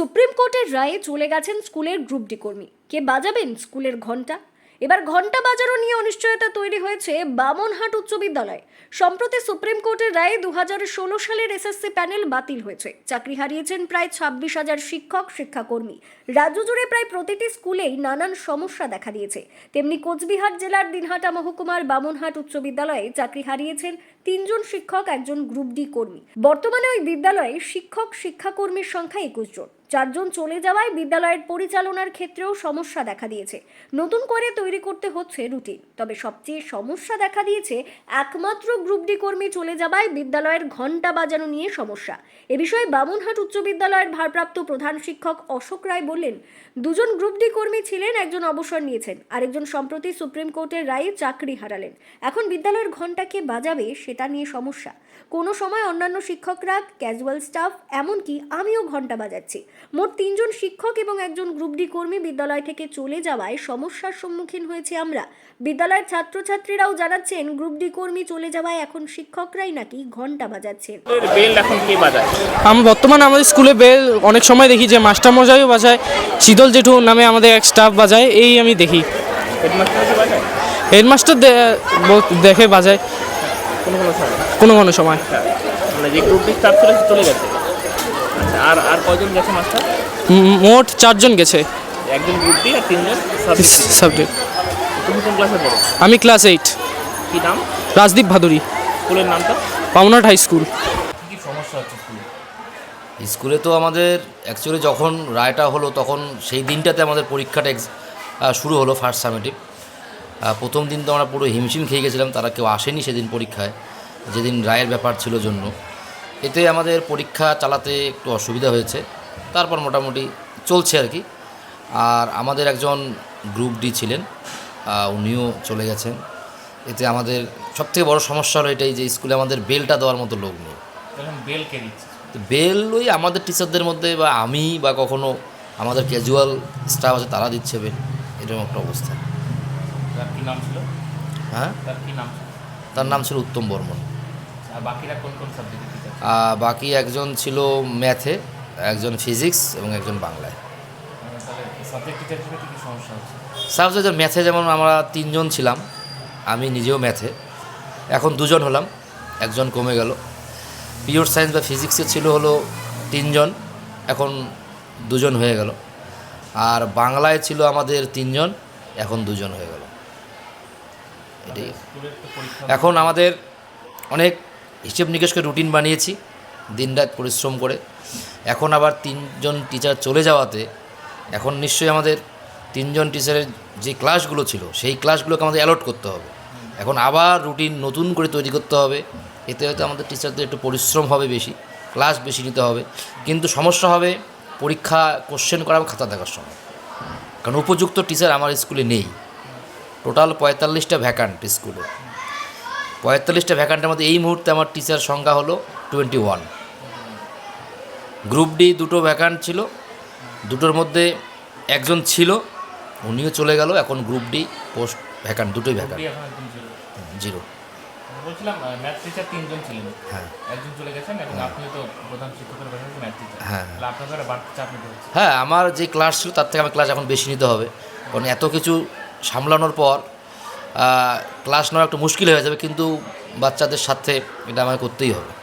Supreme কোর্টের রায়ে চলে গেছেন স্কুলের গ্রুপ ডি কর্মী। কে বাজাবেন স্কুলের ঘণ্টা এবার ঘণ্টা বাজারও নিয়ে অনিশ্চয়তা তৈরি হয়েছে বামনহাট উচ্চ বিদ্যালয়। সম্প্রতি সুপ্রিম কোর্টের রায়ে দু সালের এসএসসি প্যানেল বাতিল হয়েছে। চাকরি হারিয়েছেন প্রায় ছাব্বিশ হাজার শিক্ষক, শিক্ষাকর্মী। রাজ্য জুড়ে প্রায় প্রতিটি স্কুলেই নানান সমস্যা দেখা দিয়েছে। তেমনি কোচবিহার জেলার দিনহাটা মহকুমার বামনহাট উচ্চ বিদ্যালয়ে চাকরি হারিয়েছেন তিনজন শিক্ষক, একজন গ্রুপ ডি কর্মী। বর্তমানে ওই বিদ্যালয়ে শিক্ষক, শিক্ষাকর্মীর সংখ্যা একুশ জন। চারজন চলে যাওয়ায় বিদ্যালয়ের পরিচালনার ক্ষেত্রেও সমস্যা দেখা দিয়েছে। নতুন করে তৈরি করতে হচ্ছে রুটিন। তবে সবচেয়ে সমস্যা দেখা দিয়েছে একমাত্র গ্রুপ ডি কর্মী চলে যাওয়ায় বিদ্যালয়ের ঘণ্টা বাজানো নিয়ে সমস্যা। এ বিষয়ে বামুনহাট উচ্চ বিদ্যালয়ের ভারপ্রাপ্ত প্রধান শিক্ষক অশোক রায় বললেন, দুজন গ্রুপ ডি কর্মী ছিলেন, একজন অবসর নিয়েছেন, আরেকজন সম্প্রতি সুপ্রিম কোর্টের রায়ে চাকরি হারালেন। এখন বিদ্যালয়ের ঘন্টাকে বাজাবে সেটা নিয়ে সমস্যা। কোনো সময় অন্যান্য শিক্ষকরা, ক্যাজুয়াল স্টাফ, এমনকি আমিও ঘণ্টা বাজাচ্ছি। মোট তিনজন শিক্ষক এবং একজন গ্রুপ ডি কর্মী বিদ্যালয় থেকে চলে যাওয়ায় সমস্যার সম্মুখীন হয়েছে আমরা। বিদ্যালয়ের ছাত্রছাত্রীরাও জানাচ্ছেন গ্রুপ ডি কর্মী চলে যাওয়ায় এখন শিক্ষকরাই নাকি ঘণ্টা বাজাচ্ছেন বেল এখন কে বাজায় আমি বর্তমানে আমাদের স্কুলে বেল অনেক সময় দেখি যে মাস্টার মশাইও বাজায় শীতল জেঠু নামে আমাদের এক স্টাফ বাজায় এই আমি দেখি। হেডমাস্টার দেখে বাজায়। কোনো কোনো সময়? কোনো কোনো সময়। আচ্ছা। মানে যে গ্রুপ স্টাফ চলে গেছে? আর আর কয়জন গেছে মাস্টার? মোট চারজন গেছে। একজন গ্রুপ ডি আর তিনজন সাবজেক্ট সাবজেক্ট তুমি কোন ক্লাসে পড়ো? আমি ক্লাস এইট কি নাম? রাজদীপ ভাদুরী। স্কুলের নামটা? পাওনাট হাই স্কুল। কি সমস্যা হচ্ছে স্কুলে? স্কুলে তো আমাদের অ্যাকচুয়ালি যখন রায়টা হলো তখন সেই দিনটাতে আমাদের পরীক্ষাটা শুরু হলো ফার্স্ট সামেটিভ প্রথম দিন তো আমরা পুরো হিমশিম খেয়ে গেছিলাম তারা কেউ আসেনি সেদিন পরীক্ষায়। যেদিন রায়ের ব্যাপার ছিল জন্য। এতে আমাদের পরীক্ষা চালাতে একটু অসুবিধা হয়েছে। তারপর মোটামুটি চলছে আর কি। আর আমাদের একজন গ্রুপ ডি ছিলেন উনিও চলে গেছেন। এতে আমাদের সবথেকে বড় সমস্যা হলো এটাই যে স্কুলে আমাদের বেলটা দেওয়ার মতো লোক নেই। বেল কে বেল ওই আমাদের টিচারদের মধ্যে বা আমি বা কখনো আমাদের ক্যাজুয়াল স্টাফ আছে তারা দিচ্ছে বেল। এরকম একটা অবস্থা। তার কি নাম ছিল? হ্যাঁ? তার কি নাম ছিল? তার নাম ছিল উত্তম বর্মন। বাকিরা কোন কোন সাবজেক্টে বাকি একজন ছিল ম্যাথে একজন ফিজিক্স এবং একজন বাংলায়। তাহলে সাবজেক্ট ম্যাথে যেমন আমরা তিনজন ছিলাম আমি নিজেও ম্যাথে। এখন দুজন হলাম একজন কমে গেল। পিওর সায়েন্স বা ফিজিক্সে ছিল হলো তিনজন এখন দুজন হয়ে গেল। আর বাংলায় ছিল আমাদের তিনজন এখন দুজন হয়ে গেল। এটাই। এখন আমাদের অনেক হিসেব নিকেশ করে রুটিন বানিয়েছি, দিনরাত পরিশ্রম করে। এখন আবার তিনজন টিচার চলে যাওয়াতে, এখন নিশ্চয়ই আমাদের তিনজন টিচারের যে ক্লাসগুলো ছিল, সেই ক্লাসগুলোকে আমাদের অ্যালট করতে হবে। এখন আবার রুটিন নতুন করে তৈরি করতে হবে, এতে হয়তো আমাদের টিচারদের একটু পরিশ্রম হবে বেশি ক্লাস বেশি নিতে হবে। কিন্তু সমস্যা হবে পরীক্ষা কোশ্চেন করা খাতা দেখার সময়। কারণ উপযুক্ত টিচার আমার স্কুলে নেই। টোটাল পঁয়তাল্লিশটা ভ্যাকান্ট স্কুলে পঁয়তাল্লিশটা ভ্যাকান্টের মধ্যে এই মুহূর্তে আমার টিচার সংখ্যা হলো টোয়েন্টি ওয়ান গ্রুপ ডি দুটো ভ্যাকান্ট ছিল দুটোর মধ্যে একজন ছিল উনিও চলে গেল এখন গ্রুপ ডি পোস্ট ভ্যাকান্ট দুটোই ভ্যাকান্ট জিরো বলছিলাম ম্যাথ টিচার তিনজন ছিলেন। হ্যাঁ। একজন চলে গেছেন এবং আপনি তো প্রধান শিক্ষকের পাশাপাশি ম্যাথ টিচার হ্যাঁ। আপনাদের বাড়তি চাপ নিতে হচ্ছে। হ্যাঁ আমার যে ক্লাস ছিল তার থেকে আমার ক্লাস এখন বেশি নিতে হবে। কারণ এত কিছু সামলানোর পর ক্লাস নেওয়া একটু মুশকিল হয়ে যাবে কিন্তু বাচ্চাদের সাথে এটা আমাকে করতেই হবে।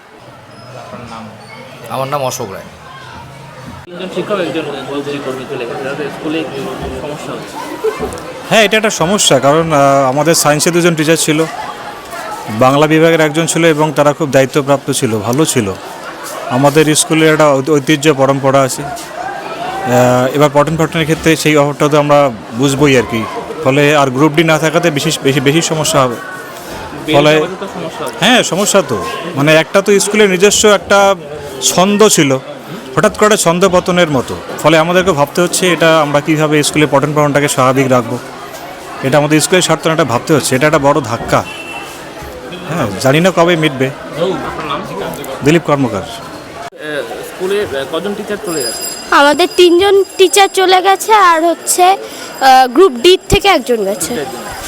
আমার নাম অশোক রায়। শিক্ষক একজন কর্মী চলে গেছে। স্কুলে সমস্যা হচ্ছে। হ্যাঁ এটা একটা সমস্যা কারণ আমাদের সায়েন্সে দুজন টিচার ছিল বাংলা বিভাগের একজন ছিল এবং তারা খুব দায়িত্বপ্রাপ্ত ছিল ভালো ছিল। আমাদের স্কুলে একটা ঐ- ঐতিহ্য পরম্পরা আছে। এবার পঠন পাঠনের ক্ষেত্রে সেই অভাবটা তো আমরা বুঝবই আর কি। ফলে আর গ্রুপ ডি না থাকাতে বেশি বেশি বেশি সমস্যা হবে। ফলে হ্যাঁ সমস্যা তো। মানে একটা তো স্কুলের নিজস্ব একটা ছন্দ ছিল হঠাৎ করে ছন্দ পতনের মতো। ফলে আমাদেরকে ভাবতে হচ্ছে এটা আমরা কীভাবে স্কুলে পঠন পাঠনটাকে স্বাভাবিক রাখব। এটা আমাদের স্কুলের স্বার্থ এটা ভাবতে হচ্ছে। এটা একটা বড় ধাক্কা। হ্যাঁ জানি না কবে মিটবে। দিলীপ কর্মকার। স্কুলে কজন টিচার চলে গেছে? আমাদের তিনজন টিচার চলে গেছে আর হচ্ছে গ্রুপ ডি থেকে একজন গেছে।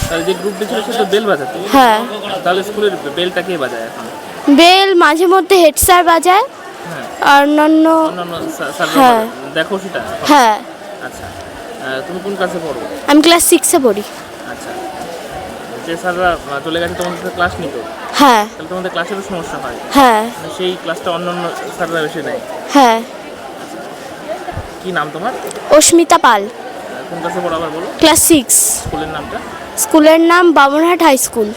তাহলে যে গ্রুপ ছিল সে তো বেল বাজাতো। হ্যাঁ। তাহলে স্কুলের বেলটা কে বাজায় এখন? বেল মাঝে মধ্যে হেড স্যার বাজায়। হ্যাঁ। আর অন্যান্য অন্যান্য হ্যাঁ। দেখো সেটা। হ্যাঁ। আচ্ছা। তুমি কোন ক্লাসে পড়ো? আমি ক্লাস সিক্সে পড়ি। আচ্ছা। যে স্যাররা চলে গেছে তোমাদের সাথে ক্লাস নিত? হ্যাঁ। তাহলে তোমাদের ক্লাসেরও সমস্যা হয়। হ্যাঁ। মানে সেই ক্লাসটা অন্য অন্য স্যাররা বেশি নেয়। হ্যাঁ। কি নাম তোমার? অস্মিতা পাল। কোন ক্লাসে পড়ো আবার বলো? ক্লাস সিক্স স্কুলের নামটা? স্কুলের নাম বামনহাট হাই স্কুল।